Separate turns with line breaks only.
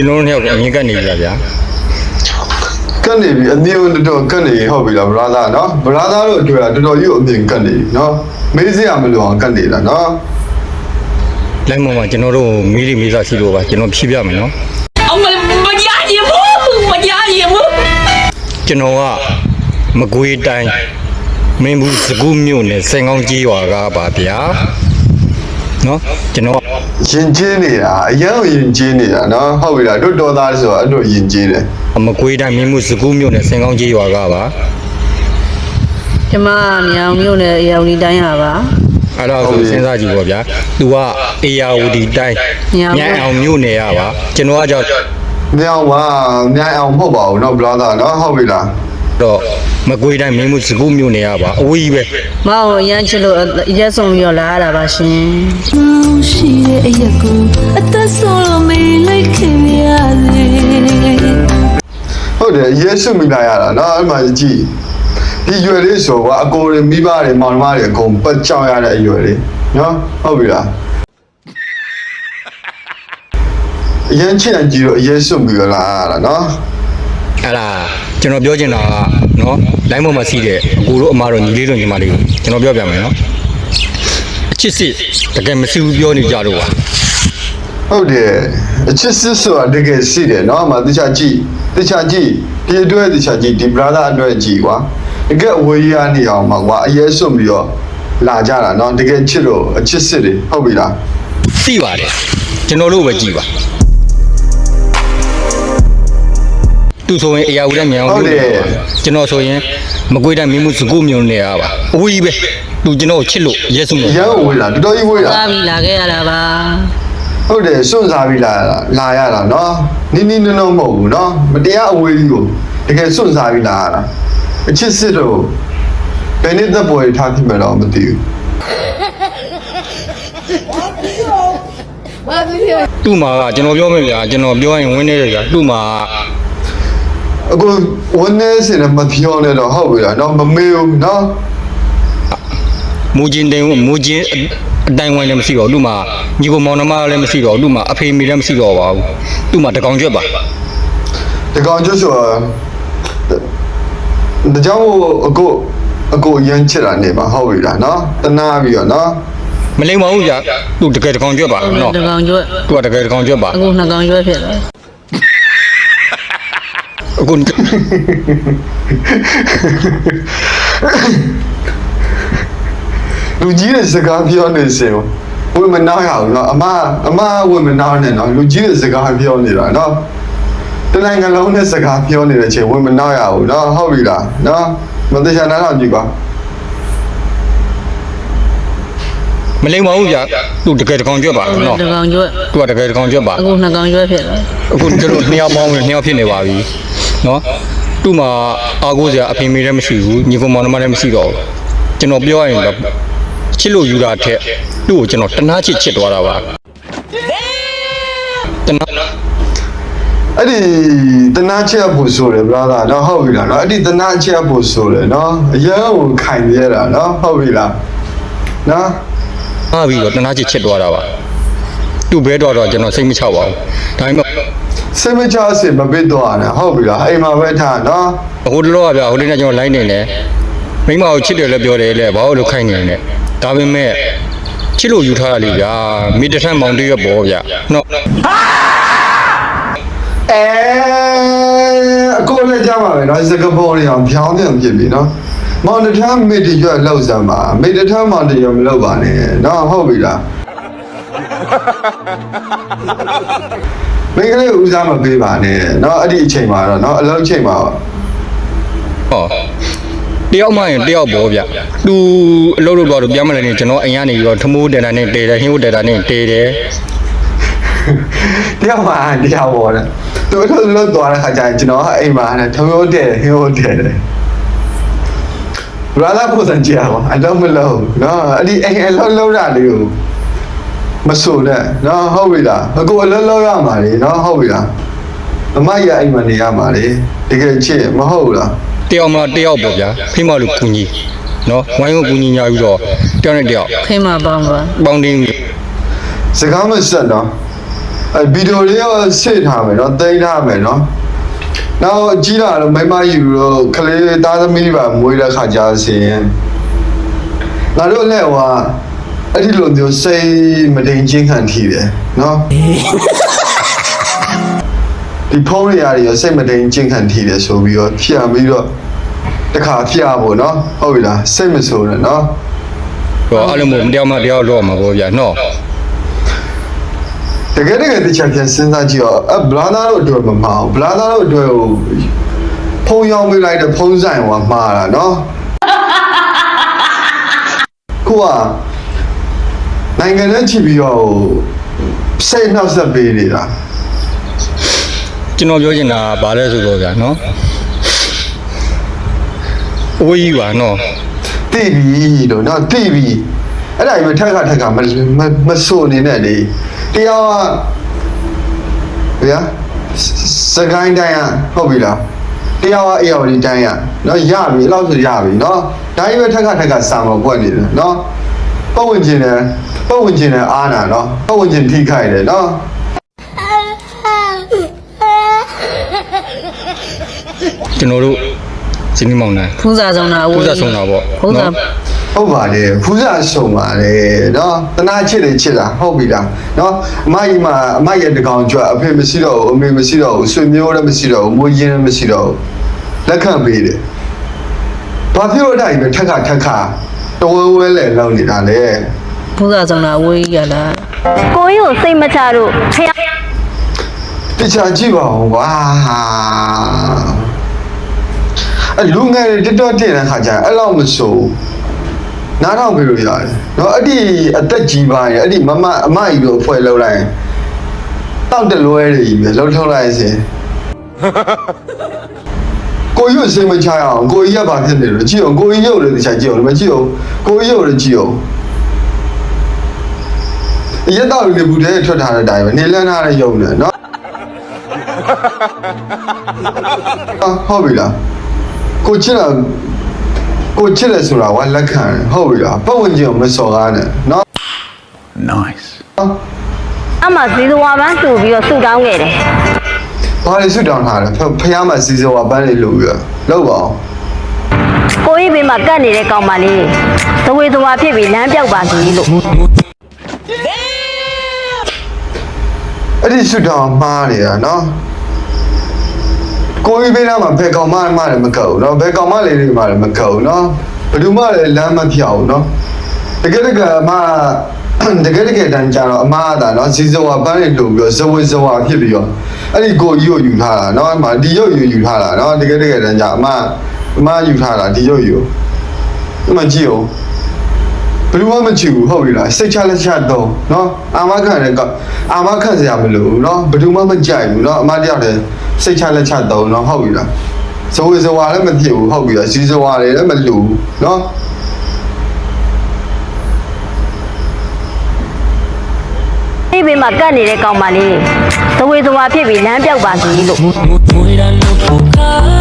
ကျွန်တော်တို့နှစ်ယောက်ကအရင်ကနေပြီလားဗျာ
ကတ်နေပြီအမြင်တော်တော်ကတ်နေဟုတ်ပြီလားဘရာသာနော်ဘရာသာတို့အတွက်ကတော်တော်ကြီးအမြင်ကတ်နေနော်မေးစရာမလိုအောင်ကတ်နေတာနော်
လိုက်မမကျွန်တော်တို့မိလိမိသားရှိလို့ပါကျွန်တော်ဖြည့်ပြမယ်နော်
အမမကြားရဘူးမကြားရဘူး
ကျွန်တော်ကမကွေးတိုင်းမင်းဘူးစကူးမြို့နယ်စင်ကောင်းကြီးရွာကပါဗျာ နော်ကျွန်တော်က
ယဉ်ကျေးနေတာအရင်ကယဉ်ကျေးနေတာနော်ဟုတ်ပြီလားတို့တော်သားဆိုတာအဲ့လိုယဉ်ကျေးတယ်
မကွေးတိုင်းမင်းဘူးစကူးမြို့နယ်စင်ကောင်းကြီးရွာကပါ
ကျမမြောင်မြို့နယ်ရောင်ဒီတိုင်းဟာပါ
အဲ့တော့ကိုစဉ်းစားကြည့်ပါဗျာသူကအေယာဝတီတိုင်း
ညောင်
ညအောင်မြို့နယ်ရပါကျွန်တော်ကကြောင့်
မြောင်ပါမြိုင်အောင်မဟုတ်ပါဘူးနော်ဘရာသာနော်ဟုတ်ပြီလား
တော့မကွေးတိုင်းမင်းဘူးစကူးမြို့နယ်ရပါအဝေးကြီးပဲ
မအောင်အရန်ချစ်လို့အရက်ဆုံးပြီးတော့လာရတာပါရှင်
မောင်ရှိတဲ့အရက်ကိုအသက်ဆုံးလို့မေးလိုက်ခင်ရစေ
ဟုတ်တယ်ယေရှုမိလာရတာနော်အဲ့မှာကြည့်ဒီရွယ်လေးဆိုကအကိုတွေမိဘတွေမောင်နှမတွေအကုန်ပတ်ကြောက်ရတဲ့အရွယ်လေးနော်ဟုတ်ပြီလားအရင်ချစ်တဲ့ကြီးတော့ယေရှုမိလာရတာနော်
အဲ့ဒါ ကျွန်တော်ပြောချင်တာကနော်လိုင်းပေါ်မှာစီးတဲ့အကိုတို့အမတို့ညီလေးတို့ညီမလေးတို့ကျွန်တော်ပြောပြမယ်နော်အချစ်စစ်တကယ်မရှိဘူးပြောနေကြတော့ပါ
ဟုတ်တယ်အချစ်စစ်ဆိုတာတကယ်ရှိတယ်နော်အမတခြားကြည့်တခြားကြည့်ဒီအတွက်တခြားကြည့်ဒီ brother အတွက်ကြည့်ကွာတကယ်အဝေးရနေအောင်ပါကွာအရေးစွန့်ပြီးတော့လာကြတာနော်တကယ်ချစ်လို့အချစ်စစ်တွေဟုတ်ပြီလား
သိပါတယ်ကျွန်တော်တို့ပဲကြည်ပါ သူဆိုရင်အရာဦးတဲ့မြောင်လို့ကျွန်တော်ဆိုရင်မကွေးတိုင်းမင်းမှုစကူးမြို့နယ်ရပါအဝေးကြီးပဲသူကျွန်တော်ကိုချစ်လို့ရဲစုံလို့
ရန်ဝေးလာတော်တော်ကြီးဝေးလာ
သားပြီးလာခဲ့ရတာပါ
ဟုတ်တယ်စွန့်စားပြီးလာလာရတာနော်နီးနီးနှုံနှုံမဟုတ်ဘူးနော်မတရားအဝေးကြီးကိုတကယ်စွန့်စားပြီးလာရတာအချစ်စစ်တော့ဘယ်နည်းသက်ပေါ်ရထားဖြစ်မယ်တော့မသိဘူး
သူ့မှာကကျွန်တော်ပြောမယ်ဗျာကျွန်တော်ပြောရင်ဝင်းနေတယ်ဗျာသူ့မှာ
အခုဝန်နေစင်မပြောနဲ့တော့ဟုတ်ပြီလားနော်မမေးဘူးနော်
မူဂျင်တင်မူဂျင်အတိုင်းဝိုင်းလည်းမရှိတော့ဘူးသူ့မှာညီကိုမောင်နှမလည်းမရှိတော့ဘူးသူ့မှာအဖေမိလည်းမရှိတော့ပါဘူးသူ့မှာတကောင်ကျွတ်ပါ
ဒီကောင်ကျွတ်ဆိုတော့ဒါကြောင့်မို့အခုအခုရမ်းချစ်တာနေပါဟုတ်ပြီလားနော်တနာပြီးတော့နော်
မလိမ္မာဘူးဗျာသူတကယ်တကောင်ကျွတ်ပါနော်
တကောင်ကျွတ်
သူကတကယ်တကောင်ကျွတ်ပါ
အခုနှစ်ကောင်ကျွတ်ဖြစ်တယ်
အခု
လူကြီးတဲ့စကားပြောနေစင်ဝင်မနာရဘူးနော်အမအမဝင်မနာနဲ့နော်လူကြီးတဲ့စကားပြောနေတာနော်တနိုင်ငံလုံးနဲ့စကားပြောနေတဲ့အချိန်ဝင်မနာရဘူးနော်ဟုတ်ပြီလားနော်မသိချာနားတော့ကြည့်ပါ
မလိမ္မာဘူးဗျာသူတကယ်တကောင်ကျွတ်ပါနော်
တကောင်ကျွတ်
သူကတကယ်တကောင်ကျွတ်ပါ
အခုနှစ်ကောင်ကျွတ်ဖြစ်တယ်
အခုကျွန်တော်နှစ်ယောက်ပေါင်းနှစ်ယောက်ဖြစ်နေပါပြီ နော်သူ့မှာအာကိုစရာအဖေမေလည်းမရှိဘူးညီကောင်မောင်နှမလည်းမရှိတော့ဘူးကျွန်တော်ပြောရရင်တော့ချစ်လို့ယူတာထက်သူ့ကိုကျွန်တော်တနာချစ်ချစ်သွားတာပါတနာ
အဲ့ဒီတနာချက်ဖို့ဆိုတယ် brother နော်ဟုတ်ပြီလားနော်အဲ့ဒီတနာချက်ဖို့ဆိုတယ်နော်အရင်ကခိုင်ရတာနော်ဟုတ်ပြီလားနော်
အားပြီးတော့တနာချစ်ချစ်သွားတာပါသူ့ဘဲတော့တော့ကျွန်တော်စိတ်မချပါဘူးဒါပေမဲ့
စိတ်မချစင်မပစ်တော့နဲ့ဟုတ်ပြီလားအိမ်မှာပဲထားနော်
ဟိုတလောကဗျာဟိုလေးနဲ့ကျွန်တော်လိုင်းနေတယ်မိမကိုချစ်တယ်လည်းပြောတယ်လေဘာလို့လို့ခိုင်းနေလဲဒါပေမဲ့ချစ်လို့ယူထားရလေဗျာမိတထမ်းမောင်တရွက်ပေါ်ဗျာနော်
အဲအခုလည်းကြားပါမယ်နော်စကပေါ်တွေအောင်ဖြောင်းပြန်ဖြစ်ပြီနော်မောင်တထမ်းမေတ္တရွက်လောက်စမ်းပါမေတ္တထမ်းမောင်တရွက်မလောက်ပါနဲ့နော်ဟုတ်ပြီလား မင်းကလေးဦးစားမပေးပါနဲ့เนาะအဲ့ဒီအချိန်မှာတော့เนาะအလုံးချိန်မှာတော့
ဟောတယောက်မှရင်တယောက်ပေါ်ဗျသူအလုပ်လုပ်တော့ပြန်မလာနေကျွန်တော်အိမ်ကနေပြီးတော့ထမိုးတယ်တာနဲ့တေတယ်ဟင်းဝတယ်တာနဲ့တေတယ်
တယောက်မှာတယောက်ပေါ်တယ်သူတို့လွတ်သွားတဲ့ခါကျရင်ကျွန်တော်ကအိမ်မှာနဲ့ထမျိုးတဲ့ဟင်းဟုတ်တယ်ဘာလာဖို့စံကြရပါအလုံးမလုံးเนาะအဲ့ဒီအိမ်အလုံးလုံးတာလေးကို မဆိုနဲ့နော်ဟုတ်ပြီလားအကိုအလုံးလောက်ရမှာလေနော်ဟုတ်ပြီလားအမရအိမ်မှာနေရမှာလေတကယ်ချစ်မဟုတ်လား
တယောက်မလားတယောက်ပေါ့ဗျာဖိမလို့ကူညီနော်ဝိုင်းကိုကူညီညာပြီးတော့တယောက်နဲ့တယောက်
ဖိမပေါင်းပါ
ပေါင်းတင်း
စကားမဆက်တော့အဲဗီဒီယိုလေးရောစိတ်ထားမယ်နော်တိတ်ထားမယ်နော်နောက်ကြီးလာတော့မိမယူတော့ကလေးသားသမီးပါမွေးတဲ့ခါကြဆင်းငါတို့လည်းဟိုက အဲ့ဒီလိုမျိုးစိတ်မတိမ်ချင်းခံထီတယ်နော်ဒီဖုန်းတွေရာတွေရောစိတ်မတိမ်ချင်းခံထီတယ်ဆိုပြီးတော့ဖြတ်ပြီးတော့တခါဖြတ်ဖို့နော်ဟုတ်ပြီလားစိတ်မဆိုးနဲ့နော်
ဟောအဲ့လိုမျိုးမတရားမတရားတော့မှာပေါ့ဗျာနော်
တကယ်တကယ်တချာပြန်စဉ်းစားကြည့်တော့အဘလာသားတို့အတွက်မမအောင်ဘလာသားတို့အတွက်ဟိုဖုံရောင်းပေးလိုက်တဲ့ဖုံးဆိုင်ဟိုမှားတာနော်ကိုက နိုင်ငံနဲ့ချီပြီးတော့စိတ်နှောက်စက်ပေးနေတာ
ကျွန်တော်ပြောချင်တာဗာလဲဆိုတော့ဗျာနော်အဝေးကြီးပါနော်
တိပြီတော့နော်တိပြီအဲ့ဒါကြီးမထက်ကထက်ကမမဆိုနေနဲ့လေတရားကဗျာစကိုင်းတိုင်းကဟုတ်ပြီလားတရားကအေရဝတီတိုင်းကနော်ရပြီအဲ့လောက်ဆိုရပြီနော်ဒါကြီးပဲထက်ကထက်ကစာမပွက်နေတယ်နော်ပုံဝင်ကျင်တယ် ပတ်ဝန်းကျင်နဲ့အားနာနော်ပတ်ဝန်းကျင်ထိခိုက်တယ်နော်
ကျွန်တော်တို့စင်းမောင်နိုင်
ဖူးစာဆောင်တာအဝေး
ဖူးစာဆောင်တာပေါ့
ဖူးစာ
နော်
ဟုတ်ပါတယ်ဖူးစာဆုံပါတယ်နော်တနာချစ်တယ်ချစ်တာဟုတ်ပြီလားနော်အမကြီးမအမရဲ့တကောင်ကြွအဖေမရှိတော့ဘူးအမေမရှိတော့ဘူးဆွေမျိုးလည်းမရှိတော့ဘူးမွေးရင်းလည်းမရှိတော့ဘူးလက်ခံပေးတယ်ဘာဖြစ်လို့အဲ့ဒါကြီးပဲထက်ခါထက်ခါတဝဲဝဲလဲလောက်နေတာလေ
ဖူးစာဆောင်တာအဝေးကြီးရလား
ကိုကြီးကိုစိတ်မချလို့ဖះ
တခြားကြည့်ပါဦးကွာအလူငယ်တွေတက်တော့တင်တဲ့ခါကျရင်အဲ့လောက်မဆိုးနားထောင်ပြလို့ရတယ်နော်အဲ့ဒီအသက်ကြီးပါရင်အဲ့ဒီမမအမကြီးတို့အဖွဲလောက်လိုက်ရင်တောက်တလွဲတွေကြီးပဲလှုပ်ထုတ်လိုက်ရင်ကိုကြီးကိုစိတ်မချရအောင်ကိုကြီးကဘာဖြစ်နေလဲကြည့်အောင်ကိုကြီးရုပ်လည်းတခြားကြည့်အောင်မကြည့်အောင်ကိုကြီးရုပ်လည်းကြည့်အောင် အရက်တော့လူတွေဘူးတဲ့ထွက်ထားတဲ့အတိုင်းပဲနေလန်းထားတဲ့ယုံနဲ့နော်ဟုတ်ပြီလားကိုချစ်တာကိုချစ်တယ်ဆိုတာကလက်ခံတယ်ဟုတ်ပြီလားပတ်ဝန်းကျင်ကိုမစော်ကားနဲ့နော်
nice
အမဇီဇဝါပန်းဆိုပြီးတော့ဆူတောင်းခဲ့တယ်
ဘာလို့ဆူတောင်းထားလဲဖခင်မဇီဇဝါပန်းလေးလို့ပြီးတော့လောက်ပါအောင်
ကိုကြီးဘေးမှာကတ်နေတဲ့ကောင်မလေးသဝေသဝါဖြစ်ပြီးလမ်းပြောက်ပါစီလို့
အဲ့ဒီဆွတောင်းမှားနေတာเนาะကိုကြီးဘေးနားမှာဘယ်ကောင်မှမှလည်းမကောက်ဘူးเนาะဘယ်ကောင်မှလည်းလည်းမှလည်းမကောက်ဘူးเนาะဘယ်သူမှလည်းလမ်းမဖြောက်ဘူးเนาะတကယ်တကယ်အမတကယ်တကယ်တန်းကြတော့အမကဒါเนาะစီစောကပန်းလေးလို့ပြီးတော့ဇဝေဇဝါဖြစ်ပြီးတော့အဲ့ဒီကိုကြီးကိုယူထားတာเนาะအမဒီရုပ်ယူယူထားတာเนาะတကယ်တကယ်တန်းကြအမအမယူထားတာဒီရုပ်ယူအမကြည့်အောင် ဘယ်လိုမှမချီဘူးဟုတ်ပြီလားစိတ်ချလက်ချတော့เนาะအာမခံလည်းကအာမခံစရာမလိုဘူးเนาะဘယ်သူမှမကြိုက်ဘူးเนาะအမတယောက်တည်းစိတ်ချလက်ချတော့เนาะဟုတ်ပြီလားဇဝေဇဝါလည်းမဖြစ်ဘူးဟုတ်ပြီလားဇီဇဝါတွေလည်းမလူဘူးเนาะ
ကြီးဘေးမှာကတ်နေတဲ့ကောင်မလေးသဝေသဝါဖြစ်ပြီးလမ်းပြောက်ပါစီလို့
Muera loco,